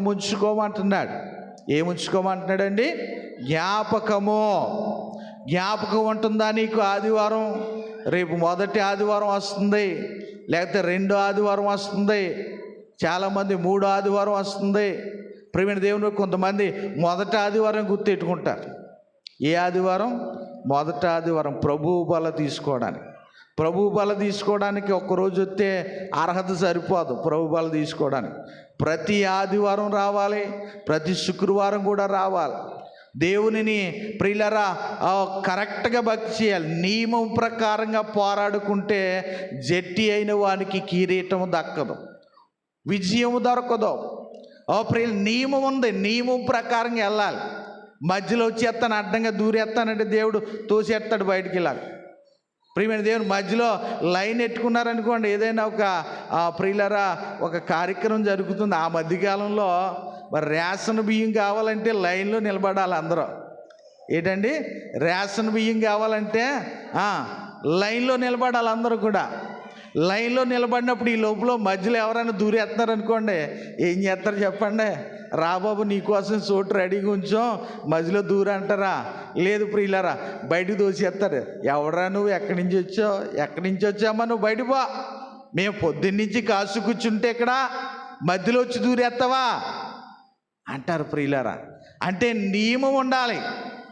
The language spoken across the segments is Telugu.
ఉంచుకోమంటున్నాడు. ఏముంచుకోమంటున్నాడండి? జ్ఞాపకము. జ్ఞాపకం ఉంటుందా నీకు ఆదివారం? రేపు మొదటి ఆదివారం వస్తుంది. లేకపోతే రెండో ఆదివారం వస్తుంది. చాలామంది మూడో ఆదివారం వస్తుంది. ప్రవీణ దేవుని కొంతమంది మొదటి ఆదివారం గుర్తెట్టుకుంటారు ఏ ఆదివారం? మొదట ఆదివారం ప్రభువు బల తీసుకోవడానికి. ప్రభు బల తీసుకోవడానికి ఒక్కరోజు వస్తే అర్హత సరిపోదు. ప్రభు బల తీసుకోవడానికి. ప్రతి ఆదివారం రావాలి ప్రతి శుక్రవారం కూడా రావాలి. దేవునిని ప్రియులరా కరెక్ట్గా భక్తి చేయాలి. నియమం ప్రకారంగా పోరాడుకుంటే జట్టి అయిన వానికి కిరీటం దక్కదు. విజయం దొరకదు. ఓ ప్రియుల నియమం ఉంది. నియమం ప్రకారంగా వెళ్ళాలి. మధ్యలో వచ్చి ఎత్తాను అడ్డంగా దూరేస్తానంటే దేవుడు తోసేస్తాడు బయటికి వెళ్ళాలి. ప్రియమైన దేవుని మధ్యలో లైన్ ఎట్టుకున్నారనుకోండి ఏదైనా ఒక ప్రియులరా ఒక కార్యక్రమం జరుగుతుంది. ఆ మధ్యకాలంలో మరి రేషన్ బియ్యం కావాలంటే లైన్లో నిలబడాలి అందరూ. ఏంటండి? రేషన్ బియ్యం కావాలంటే లైన్లో నిలబడాలి అందరూ కూడా. లైన్లో నిలబడినప్పుడు ఈ లోపల మధ్యలో ఎవరైనా దూరేస్తున్నారు అనుకోండి ఏం చేస్తారు చెప్పండి? రా బాబు నీకోసం చోటు రెడీగా ఉంచాం. మధ్యలో దూరం అంటారా? లేదు ప్రియులరా బయటకు దోసేస్తారు ఎవడరా నువ్వు? ఎక్కడి నుంచి వచ్చావు? ఎక్కడి నుంచి వచ్చామా నువ్వు బయట పో. మేము పొద్దున్నుంచి కాసు కూర్చుంటే ఇక్కడ మధ్యలో వచ్చి దూరేస్తావా? అంటారు ప్రియులరా. అంటే నియమం ఉండాలి.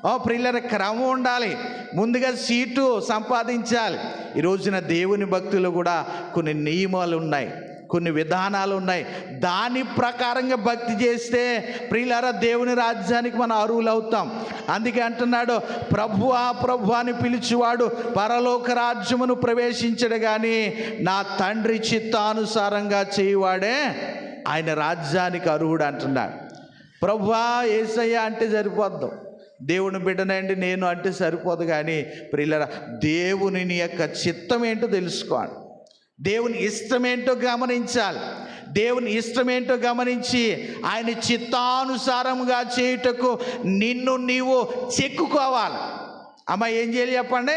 ఓ ప్రియులర క్రమం ఉండాలి. ముందుగా సీటు సంపాదించాలి. ఈ రోజున దేవుని భక్తులు కూడా కొన్ని నియమాలు ఉన్నాయి. కొన్ని విధానాలు ఉన్నాయి. దాని ప్రకారంగా భక్తి చేస్తే ప్రియులారా దేవుని రాజ్యానికి మనం అరువులు అవుతాం అందుకే అంటున్నాడు ప్రభువా ప్రభు అని పిలిచివాడు పరలోక రాజ్యమును ప్రవేశించడు కానీ నా తండ్రి చిత్తానుసారంగా చేయువాడే ఆయన రాజ్యానికి అర్హుడు అంటున్నాడు. ప్రభువా ఏసయ్య అంటే సరిపోద్దు. దేవుని బిడ్డనండి నేను అంటే సరిపోదు కానీ ప్రియులరా దేవుని యొక్క చిత్తం ఏంటో తెలుసుకోండి. దేవుని ఇష్టమేంటో గమనించాలి. దేవుని ఇష్టమేంటో గమనించి ఆయన చిత్తానుసారంగా చేయుటకు నిన్ను నీవు చెక్కుకోవాలి. అమ్మ ఏం చేయాలి చెప్పండి?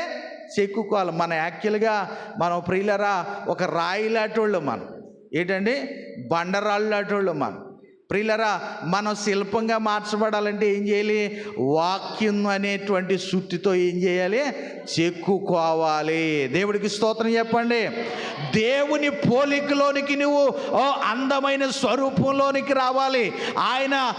చెక్కుకోవాలి. మన యాక్చువల్గా మనం ప్రియులరా ఒక రాయి లాంటి మనం. ఏంటండి? బండరాళ్ళు లాంటి మనం. ప్రియులరా మనం శిల్పంగా మార్చబడాలంటే ఏం చేయాలి? వాక్యం అనేటువంటి శుద్ధితో ఏం చేయాలి? చెక్కుకోవాలి. దేవుడికి స్తోత్రం చెప్పండి. దేవుని పోలికలోనికి నువ్వు ఓ అందమైన స్వరూపంలోనికి రావాలి. ఆయన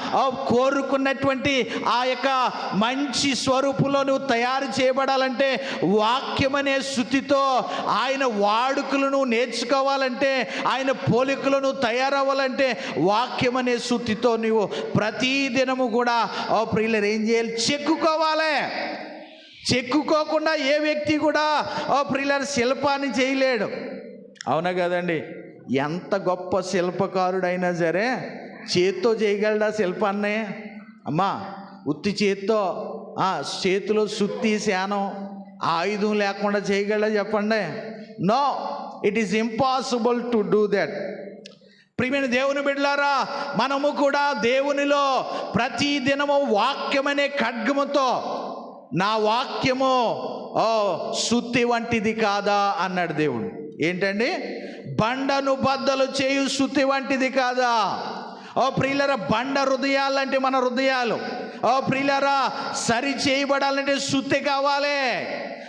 కోరుకున్నటువంటి ఆ యొక్క మంచి స్వరూపంలో నువ్వు తయారు చేయబడాలంటే వాక్యం అనే శుద్ధితో ఆయన వాడుకలను నేర్చుకోవాలంటే ఆయన పోలికలను తయారవ్వాలంటే వాక్యం అనే సుత్తితో నువ్వు ప్రతి దినము కూడా ఓ ప్రియులరు ఏం చేయాలి చెక్కుకోవాలి. చెక్కుకోకుండా ఏ వ్యక్తి కూడా ఓ ప్రియులర్ శిల్పాన్ని చేయలేడు. అవునా కదండి? ఎంత గొప్ప శిల్పకారుడైనా సరే చేత్తో చేయగలడా శిల్పాన్ని? అమ్మా ఉత్తి చేత్తో ఆ, చేతిలో సుత్తి శానం ఆయుధం లేకుండా చేయగలడా చెప్పండి? No it is impossible to do that. ప్రియమైన దేవుని బిడ్డలారా మనము కూడా దేవునిలో ప్రతి దినము వాక్యమనే ఖడ్గముతో నా వాక్యము ఓ సుత్తి వంటిది కాదా అన్నాడు దేవుడు. ఏంటండి? బండను బద్దలు చేయు సుత్తి వంటిది కాదా? ఓ ప్రియులర బండ హృదయాలంటే మన హృదయాలు. ఓ ప్రియులరా సరి చేయబడాలంటే సుత్తి కావాలి.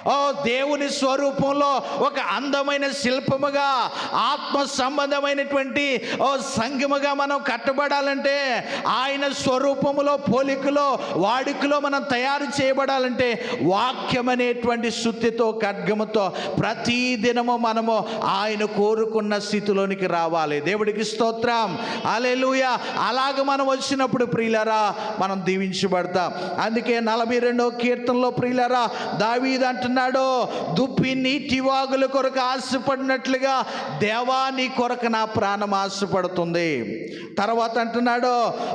ఓ దేవుని స్వరూపంలో ఒక అందమైన శిల్పముగా ఆత్మ సంబంధమైనటువంటి ఓ సంఘముగా మనం కట్టబడాలంటే ఆయన స్వరూపములో పోలికలో వాడుకలో మనం తయారు చేయబడాలంటే వాక్యం అనేటువంటి శుద్ధితో ఖడ్గముతో ప్రతి దినము మనము ఆయన కోరుకున్న స్థితిలోనికి రావాలి. దేవుడికి స్తోత్రం. అలెలుయ అలాగ మనం వచ్చినప్పుడు ప్రియులరా మనం దీవించబడతాం. అందుకే నలభై రెండో కీర్తనలో ప్రియులరా దావీద్ అంటున్నాడు దుప్పి నీటి వాగుల కొరకు ఆశపడినట్లుగా దేవా నీ కొరకు నా ప్రాణం ఆశపడుతుంది. తర్వాత అంటున్నాడు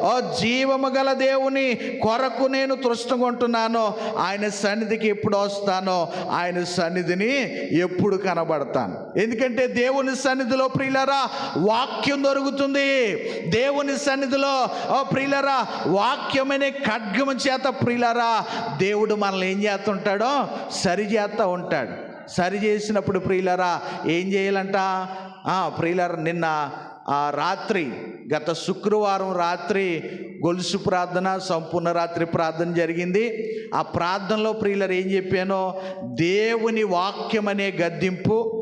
ఓ జీవము గల దేవుని కొరకు నేను తృష్టంగుంటున్నాను ఆయన సన్నిధికి ఎప్పుడు వస్తానో ఆయన సన్నిధిని ఎప్పుడు కనబడతాను. ఎందుకంటే దేవుని సన్నిధిలో ప్రియులరా వాక్యం దొరుకుతుంది. దేవుని సన్నిధిలో ఓ ప్రియులరా వాక్యమనే ఖడ్గము చేత ప్రియులరా దేవుడు మనల్ని ఏం చేస్తుంటాడో సరి చేస్తూ ఉంటాడు. సరి చేసినప్పుడు ప్రియులరా ఏం చేయాలంట? ఆ, ప్రియులరా నిన్న ఆ రాత్రి గత శుక్రవారం రాత్రి గొలుసు ప్రార్థన సంపూర్ణ రాత్రి ప్రార్థన జరిగింది. ఆ ప్రార్థనలో ప్రియులరు ఏం చెప్పానో? దేవుని వాక్యం అనే గద్దింపు.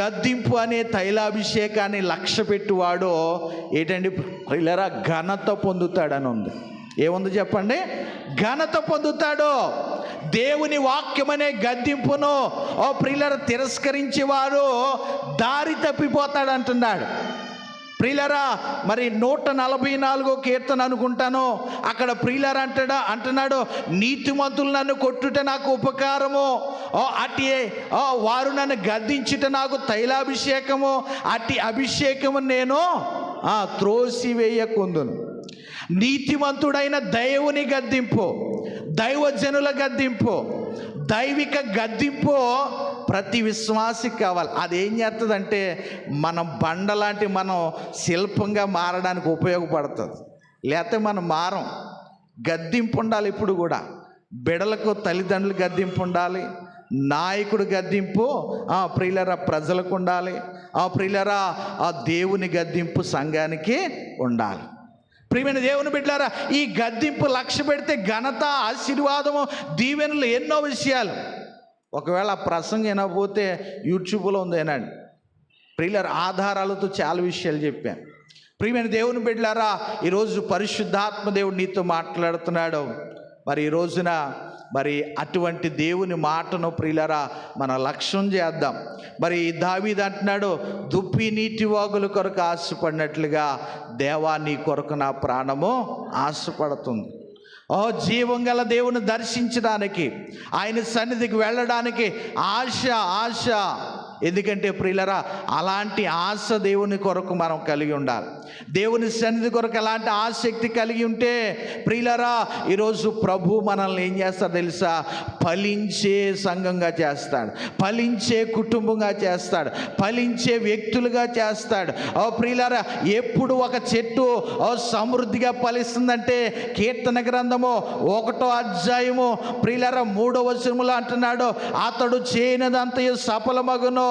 గద్దింపు అనే తైలాభిషేకాన్ని లక్ష్య పెట్టువాడో ఏంటండి ప్రియులరా ఘనత పొందుతాడని ఉంది ఏముంది చెప్పండి? ఘనత పొందుతాడు. దేవుని వాక్యమనే గద్దింపును ఓ ప్రియులర తిరస్కరించేవారు దారి తప్పిపోతాడు అంటున్నాడు. ప్రియులరా మరి నూట నలభై నాలుగో కీర్తన అనుకుంటాను. అక్కడ ప్రియులర్ అంటాడా అంటున్నాడు నీతిమంతులు నన్ను కొట్టుట నాకు ఉపకారము. ఓ అట్టి ఓ వారు నన్ను గద్దించుట నాకు తైలాభిషేకము. అట్టి అభిషేకము నేను ఆ, త్రోసివేయకుందును. నీతిమంతుడైన దైవుని గద్దింపు. దైవజనుల గద్దింపు దైవిక గద్దింపు ప్రతి విశ్వాసికి కావాలి. అదేం చేస్తుందంటే మనం బండ లాంటి మనం శిల్పంగా మారడానికి ఉపయోగపడుతుంది. లేకపోతే మనం మారం. గద్దింపు ఉండాలి ఇప్పుడు కూడా. బిడలకు తల్లిదండ్రులు గద్దింపు ఉండాలి. నాయకుడు గద్దింపు ఆ ప్రియులరా ప్రజలకు ఉండాలి. ఆ ప్రియులరా ఆ దేవుని గద్దింపు సంఘానికి ఉండాలి. ప్రియమైన దేవుని బిడ్డారా ఈ గద్దింపు లక్ష్య పెడితే ఘనత ఆశీర్వాదము దీవెనలు ఎన్నో విషయాలు. ఒకవేళ ప్రసంగం వినకపోతే యూట్యూబ్లో ఉందేనండి ప్రియులర్ ఆధారాలతో చాలా విషయాలు చెప్పాను. ప్రియమైన దేవుని బిడ్డారా ఈరోజు పరిశుద్ధాత్మ దేవుడు నీతో మాట్లాడుతున్నాడు. మరి ఈ రోజున మరి అటువంటి దేవుని మాటను ప్రియులరా మన లక్ష్యం చేద్దాం. మరి దావీదు అంటున్నాడు దుప్పి నీటి వాగుల కొరకు ఆశపడినట్లుగా దేవా నీ కొరకు నా ప్రాణము ఆశపడుతుంది. ఓ జీవం గల దేవుని దర్శించడానికి ఆయన సన్నిధికి వెళ్ళడానికి ఆశ ఆశ. ఎందుకంటే ప్రియులరా అలాంటి ఆశ దేవుని కొరకు మనం కలిగి ఉండాలి. దేవుని సన్నిధి కొరకు అలాంటి ఆసక్తి కలిగి ఉంటే ప్రియులరా ఈరోజు ప్రభు మనల్ని ఏం చేస్తాడు తెలుసా? ఫలించే సంఘంగా చేస్తాడు. ఫలించే కుటుంబంగా చేస్తాడు. ఫలించే వ్యక్తులుగా చేస్తాడు. ఓ ప్రియులరా ఎప్పుడు ఒక చెట్టు ఓ సమృద్ధిగా ఫలిస్తుందంటే కీర్తన గ్రంథము ఒకటో అధ్యాయము ప్రియులరా మూడో వచనములో అంటున్నాడు అతడు చేయనిదంతయు సఫలమగును.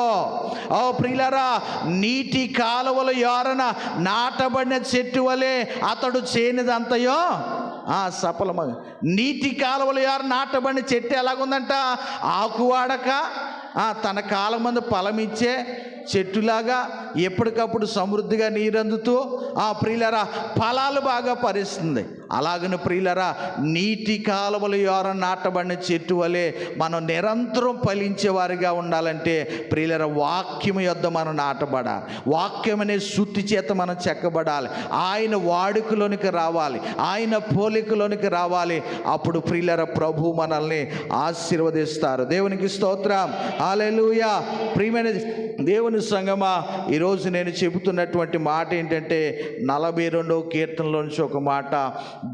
ఓ ప్రియులరా నీటి కాలువల యోరన నాటబడిన చెట్టు వలె అతడు చేయనిదంతయో? ఆ సఫలమ. నీటి కాలువల యోర నాటబడిన చెట్టు ఎలాగుందంట? ఆకు వాడక ఆ, తన కాలం మందు ఫలమిచ్చే చెట్టులాగా ఎప్పటికప్పుడు సమృద్ధిగా నీరందుతూ ఆ ప్రియులరా ఫలాలు బాగా పరిస్తుంది. అలాగని ప్రియులరా నీటి కాలువల యోర నాటబడిన చెట్టు వలె మనం నిరంతరం ఫలించేవారిగా ఉండాలంటే ప్రియులర వాక్యము యొద్ద మనం నాటబడాలి. వాక్యం అనే శుద్ధి చేత మనం చెక్కబడాలి. ఆయన వాడుకలోనికి రావాలి. ఆయన పోలికలోనికి రావాలి. అప్పుడు ప్రియులర ప్రభు మనల్ని ఆశీర్వదిస్తారు. దేవునికి స్తోత్రం. ఆలెలుయా ప్రియమైన దేవుని సంగమా ఈరోజు నేను చెబుతున్నటువంటి మాట ఏంటంటే నలభై రెండవ కీర్తనలో నుంచి ఒక మాట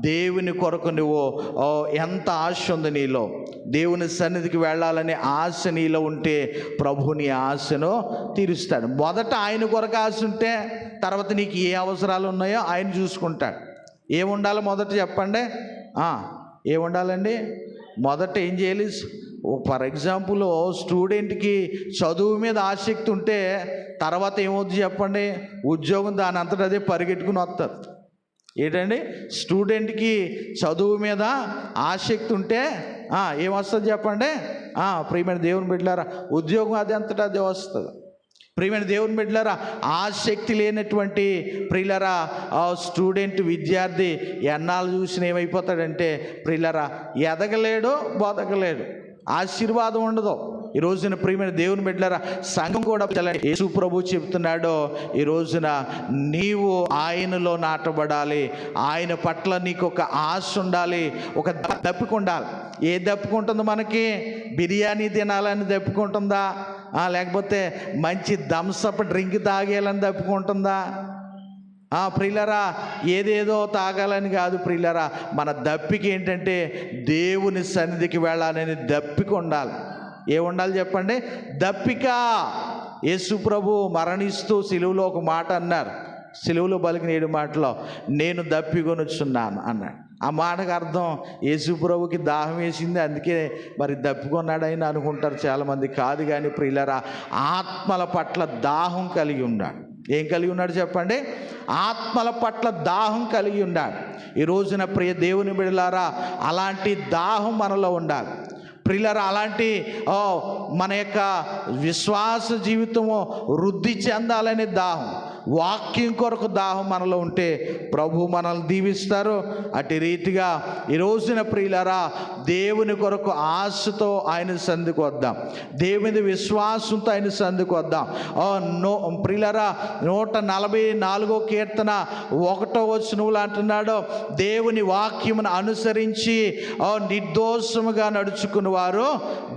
దేవుని కొరకు నువ్వు ఓ, ఎంత ఆశ ఉంది నీలో? దేవుని సన్నిధికి వెళ్ళాలనే ఆశ నీలో ఉంటే ప్రభుని ఆశను తీరుస్తాడు. మొదట ఆయన కొరకు ఆశ ఉంటే తర్వాత నీకు ఏ అవసరాలు ఉన్నాయో ఆయన చూసుకుంటాడు. ఏముండాలో మొదట చెప్పండి. ఏముండాలండి? మొదట ఏం చేయాలి? ఫర్ ఎగ్జాంపుల్ స్టూడెంట్కి చదువు మీద ఆసక్తి ఉంటే తర్వాత ఏమవుతుంది చెప్పండి? ఉద్యోగం దాని అంతటా అదే పరిగెట్టుకుని వస్తుంది ఏంటండి? స్టూడెంట్కి చదువు మీద ఆసక్తి ఉంటే ఏమొస్తుంది చెప్పండి? ప్రియమైన దేవుని బిడ్డలారా ఉద్యోగం అది అంతటా అదే వస్తుంది. ప్రియమైన దేవుని బిడ్డలారా ఆసక్తి లేనటువంటి ప్రియులరా ఆ స్టూడెంట్ విద్యార్థి ఎన్నాళ్ళు చూసిన ఏమైపోతాడంటే ప్రియులరా ఎదగలేడు బతకలేడు. ఆశీర్వాదం ఉండదు. ఈ రోజున ప్రియమైన దేవుని బిడ్డలారా సంఘం కూడా యేసు ప్రభు చెప్తున్నాడో ఈ రోజున నీవు ఆయనలో నాటబడాలి ఆయన పట్ల నీకు ఒక ఆశ ఉండాలి ఒక దప్పిక ఉండాలి. ఏ దప్పుకుంటుంది మనకి? బిర్యానీ తినాలని దప్పుకుంటుందా లేకపోతే మంచి థమ్సప్ డ్రింక్ తాగేయాలని దప్పుకుంటుందా ఆ ప్రియులరా ఏదేదో తాగాలని కాదు ప్రియులరా మన దప్పికి ఏంటంటే దేవుని సన్నిధికి వెళ్ళాలని దప్పిక ఉండాలి. ఏ ఉండాలి చెప్పండి? దప్పిక. యేసు ప్రభు మరణిస్తూ సిలువులో ఒక మాట అన్నారు. సిలువులో పలికిన ఏడు మాటలో నేను దప్పికొనుచున్నాను అన్నాడు. ఆ మాటకు అర్థం యేసు ప్రభుకి దాహం వేసింది. అందుకే మరి దప్పికొన్నాడని అనుకుంటారు చాలామంది. కాదు కానీ ప్రియులరా ఆత్మల పట్ల దాహం కలిగి ఉన్నాడు ఏం కలిగి ఉన్నాడు చెప్పండి? ఆత్మల పట్ల దాహం కలిగి ఉన్నాడు ఈ రోజున ప్రియ దేవుని బిడలారా అలాంటి దాహం మనలో ఉండాలి. ప్రిల్లర అలాంటి ఓ, మన యొక్క విశ్వాస జీవితము వృద్ధి చెందాలనే దాహం. వాక్యం కొరకు దాహం మనలో ఉంటే ప్రభు మనల్ని దీవిస్తారు. అటు రీతిగా ఈ రోజున ప్రియులరా దేవుని కొరకు ఆశతో ఆయన సందుకు వద్దాం. దేవుని విశ్వాసంతో ఆయన సందుకు వద్దాం. ఓ, నో ప్రియులరా నూట నలభై నాలుగో కీర్తన ఒకటో వచనంలో అంటున్నాడు దేవుని వాక్యమును అనుసరించి నిర్దోషముగా నడుచుకున్న వారు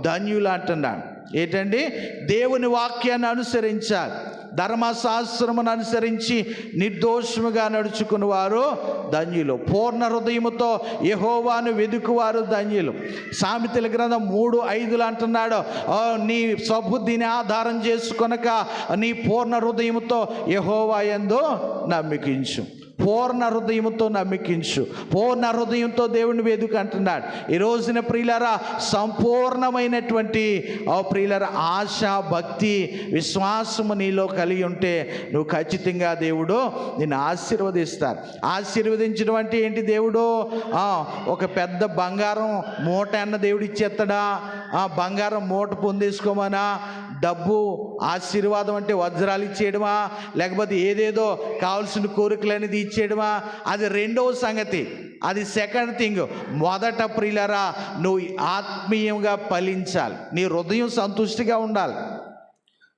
ధన్యులు అంటున్నాడు. ఏంటండి? దేవుని వాక్యాన్ని అనుసరించాలి. ధర్మశాస్త్రమును అనుసరించి నిర్దోషముగా నడుచుకుని వారు ధన్యులు. పూర్ణ హృదయముతో యహోవాను వెదుకువారు ధన్యులు. సామెతల గ్రంథం మూడు ఐదులు అంటున్నాడు నీ సబుద్ధిని ఆధారం చేసుకొనక నీ పూర్ణ హృదయముతో యహోవా ఎందు నమ్మికించు. పూర్ణ హృదయంతో నమ్మికించు. పూర్ణ హృదయంతో దేవుని వేదిక అంటున్నాడు. ఈ రోజున ప్రియులరా సంపూర్ణమైనటువంటి ఆ ప్రియులర ఆశ భక్తి విశ్వాసము నీలో కలిగి ఉంటే నువ్వు ఖచ్చితంగా దేవుడు నిన్ను ఆశీర్వదిస్తారు. ఆశీర్వదించడం అంటే ఏంటి దేవుడు? ఒక పెద్ద బంగారం మూట అన్న దేవుడు ఇచ్చేస్తాడా? ఆ బంగారం మూట పొందేసుకోమనా? డబ్బు ఆశీర్వాదం అంటే వజ్రాలు ఇచ్చేయడమా? లేకపోతే ఏదేదో కావాల్సిన కోరికలు అనేది ఇచ్చేయడమా? అది రెండవ సంగతి. అది సెకండ్ థింగ్ మొదట ప్రియులరా నువ్వు ఆత్మీయంగా ఫలించాలి. నీ హృదయం సంతుష్టిగా ఉండాలి.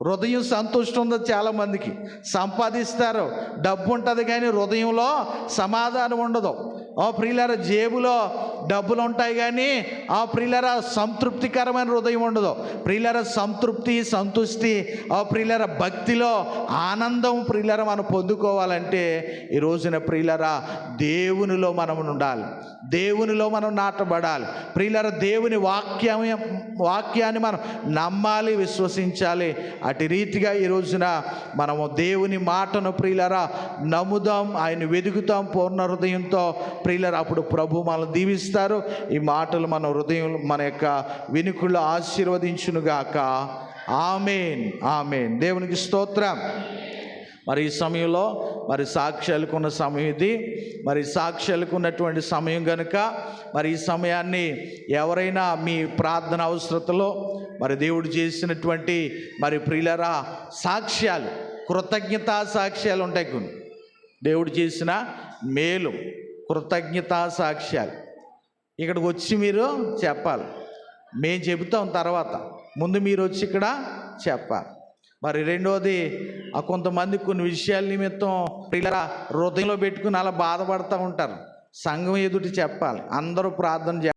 హృదయం సంతుష్టి ఉంది చాలామందికి. సంపాదిస్తారు డబ్బు ఉంటుంది కానీ హృదయంలో సమాధానం ఉండదు. ఓ ప్రియులర జేబులో డబ్బులు ఉంటాయి కానీ ఆ ప్రియులర సంతృప్తికరమైన హృదయం ఉండదు. ప్రియులర సంతృప్తి సంతుష్టి ఆ ప్రియులర భక్తిలో ఆనందం ప్రియులర మనం పొందుకోవాలంటే ఈ రోజున ప్రియులర దేవునిలో మనం ఉండాలి. దేవునిలో మనం నాటబడాలి. ప్రియులర దేవుని వాక్యం వాక్యాన్ని మనం నమ్మాలి విశ్వసించాలి. అటు రీతిగా ఈ రోజున మనము దేవుని మాటను ప్రియులరా నమ్ముదాం ఆయన వెతుకుతాం పూర్ణ హృదయంతో. ప్రియులర అప్పుడు ప్రభు మనల్ని దీవిస్తారు ఈ మాటలు మన హృదయం మన యొక్క వినుకుల్లో ఆశీర్వదించునుగాక. Amen amen. దేవునికి స్తోత్రం. మరి ఈ సమయంలో మరి సాక్ష్యాలకున్న సమయం ఇది. మరి సాక్ష్యాలకున్నటువంటి సమయం కనుక మరి ఈ సమయాన్ని ఎవరైనా మీ ప్రార్థన అవసరతలో మరి దేవుడు చేసినటువంటి మరి ప్రియులరా సాక్ష్యాలు కృతజ్ఞతా సాక్ష్యాలు ఉంటాయి కొన్ని. దేవుడు చేసిన మేలు కృతజ్ఞతా సాక్ష్యాలు. ఇక్కడికి వచ్చి మీరు చెప్పాలి. మేము చెబుతాం తర్వాత. ముందు మీరు వచ్చి ఇక్కడ చెప్పాలి. మరి రెండవది కొంతమంది కొన్ని విషయాల నిమిత్తం ఇలా హృదయంలో పెట్టుకుని అలా బాధపడుతూ ఉంటారు. సంఘం ఎదుటి చెప్పాలి. అందరూ ప్రార్థన చేయాలి